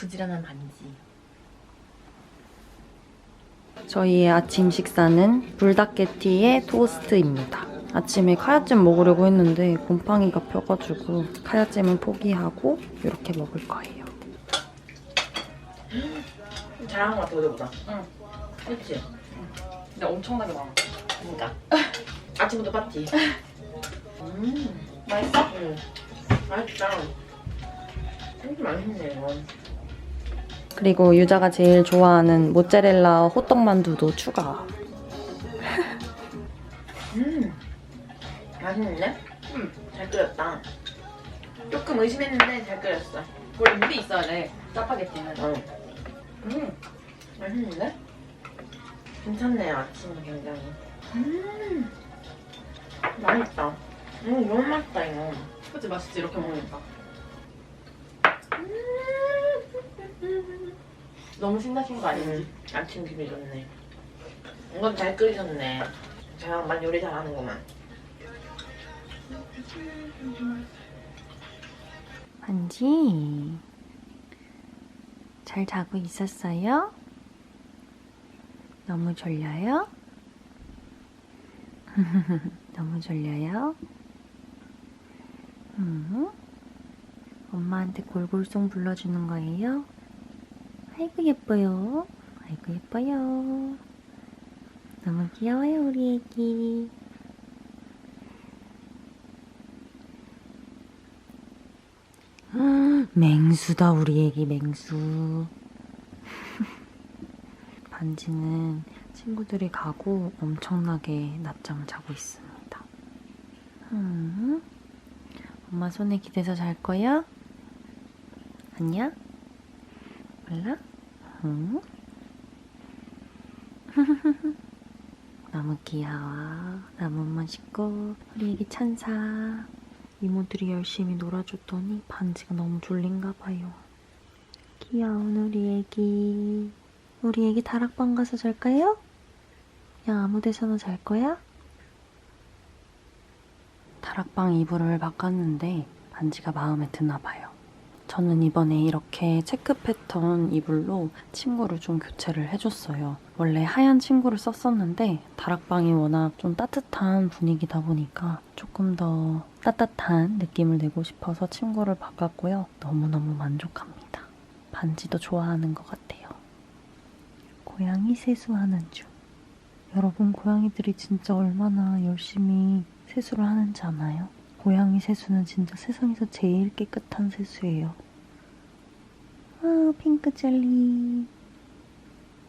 부지런한 반지. 저희의 아침 식사는 불닭게티에 토스트입니다. 아침에 카야잼 먹으려고 했는데 곰팡이가 펴가지고 카야잼은 포기하고 이렇게 먹을 거예요. 잘한 것 같아 어제보다. 응. 그렇지. 근데 엄청나게 많아. 그러니까 아침부터 봤지. 음, 맛있어? 응. 맛있다. 진짜 맛있네 이거. 그리고 유자가 제일 좋아하는 모짜렐라 호떡만두도 추가. 음, 맛있는데? 음, 잘 끓였다. 조금 의심했는데 잘 끓였어. 원래 물이 있어야 돼. 짜파게티는. 어. 음, 맛있는데? 괜찮네요 아침은 굉장히. 음, 맛있다. 음, 너무 맛있다 이거. 그치 맛있지 이렇게 먹으니까. 너무 신나신 거 음, 아침 기분이 좋네. 이건 잘 끓이셨네. 저 양반 요리 잘하는구만. 반지 잘 자고 있었어요? 너무 졸려요? 너무 졸려요? 음? 엄마한테 골골송 불러주는 거예요? 아이고 예뻐요. 아이고 예뻐요. 너무 귀여워요 우리 애기. 맹수다 우리 애기 맹수 반지는 친구들이 가고 엄청나게 낮잠을 자고 있습니다 음. 엄마 손에 기대서 잘 거야? 아니야? 몰라? 응? 너무 귀여워 너무 멋있고 우리 애기 천사 이모들이 열심히 놀아줬더니 반지가 너무 졸린가 봐요. 귀여운 우리 애기. 우리 애기 다락방 가서 잘까요? 야 아무 데서나 잘 거야? 다락방 이불을 바꿨는데 반지가 마음에 드나 봐요. 저는 이번에 이렇게 체크 패턴 이불로 침구를 좀 교체를 해줬어요. 원래 하얀 침구를 썼었는데 다락방이 워낙 좀 따뜻한 분위기다 보니까 조금 더 따뜻한 느낌을 내고 싶어서 침구를 바꿨고요. 너무너무 만족합니다. 반지도 좋아하는 것 같아요. 고양이 세수하는 중. 여러분 고양이들이 진짜 얼마나 열심히 세수를 하는지 아나요? 고양이 세수는 진짜 세상에서 제일 깨끗한 세수예요. 아, 핑크 젤리.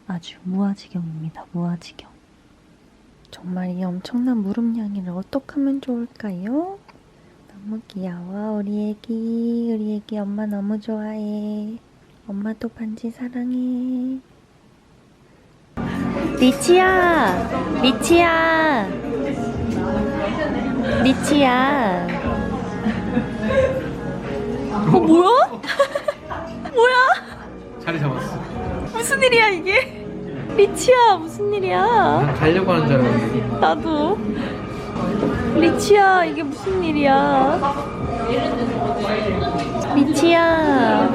아주 무아지경입니다, 무아지경. 정말 이 엄청난 무릎냥이를 어떻게 하면 좋을까요? 너무 귀여워, 우리 애기. 우리 애기 엄마 너무 좋아해. 엄마도 반지 사랑해. 리치야! 리치야! 리치야. 어, 뭐야? 뭐야? 자리 잡았어. 무슨 일이야, 이게? 리치야, 무슨 일이야? 난 가려고 하는 줄 알았는데. 나도. 리치야, 이게 무슨 일이야? 리치야.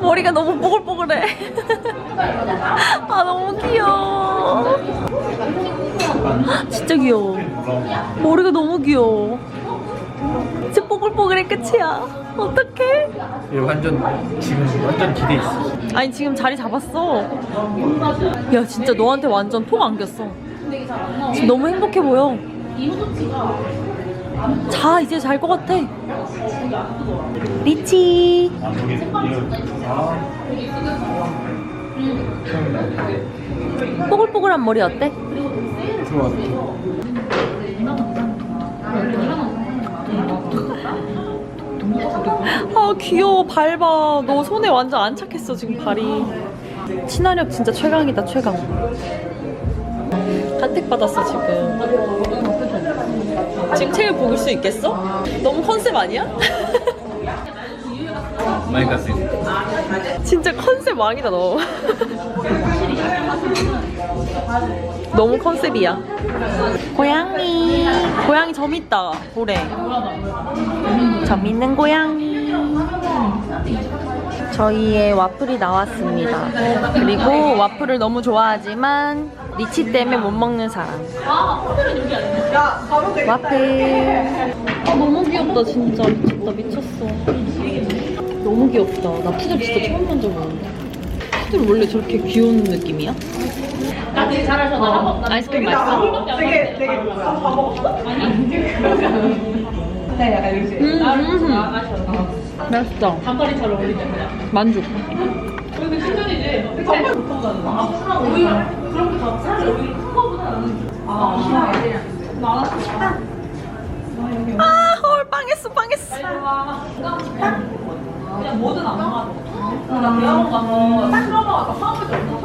머리가 너무 뽀글뽀글해. 아, 너무 귀여워. 진짜 귀여워. 머리가 너무 귀여워. 진짜 뽀글뽀글해 끝이야. 어떡해? 얘 완전 지금 완전 기대 있어. 아니 지금 자리 잡았어. 야 진짜 너한테 완전 통 안겼어. 지금 너무 행복해 보여. 자 이제 잘 것 같아. 리치. 뽀글뽀글한 머리 어때? 좋아. 아 귀여워 발 봐. 너 손에 완전 안착했어 지금 발이. 친화력 진짜 최강이다 최강. 핫택 받았어 지금. 지금 책을 보일 수 있겠어? 너무 컨셉 아니야? 많이 갔어. 진짜 컨셉 왕이다 너. 너무 컨셉이야. 고양이. 고양이 점 있다. 볼에. 점 있는 고양이. 저희의 와플이 나왔습니다. 그리고 와플을 너무 좋아하지만 리치 때문에 못 먹는 사람. 와플. 아 너무 귀엽다 진짜 미쳤다 미쳤어. 너무 귀엽다. 나 푸들 진짜 처음 만져보는데. 푸들 원래 저렇게 귀여운 느낌이야? 어, 아이스크림 맛있어? 되게 되게 밥 먹었어? 네, 약간 이렇게. 음, 음. 맛있어. 단거리처럼 어울리잖아. 만족. 아, 헐, 빵했어, 빵했어. 모든 안 나가도. 나 대학원 가서 트라우마가 다 화학을 좀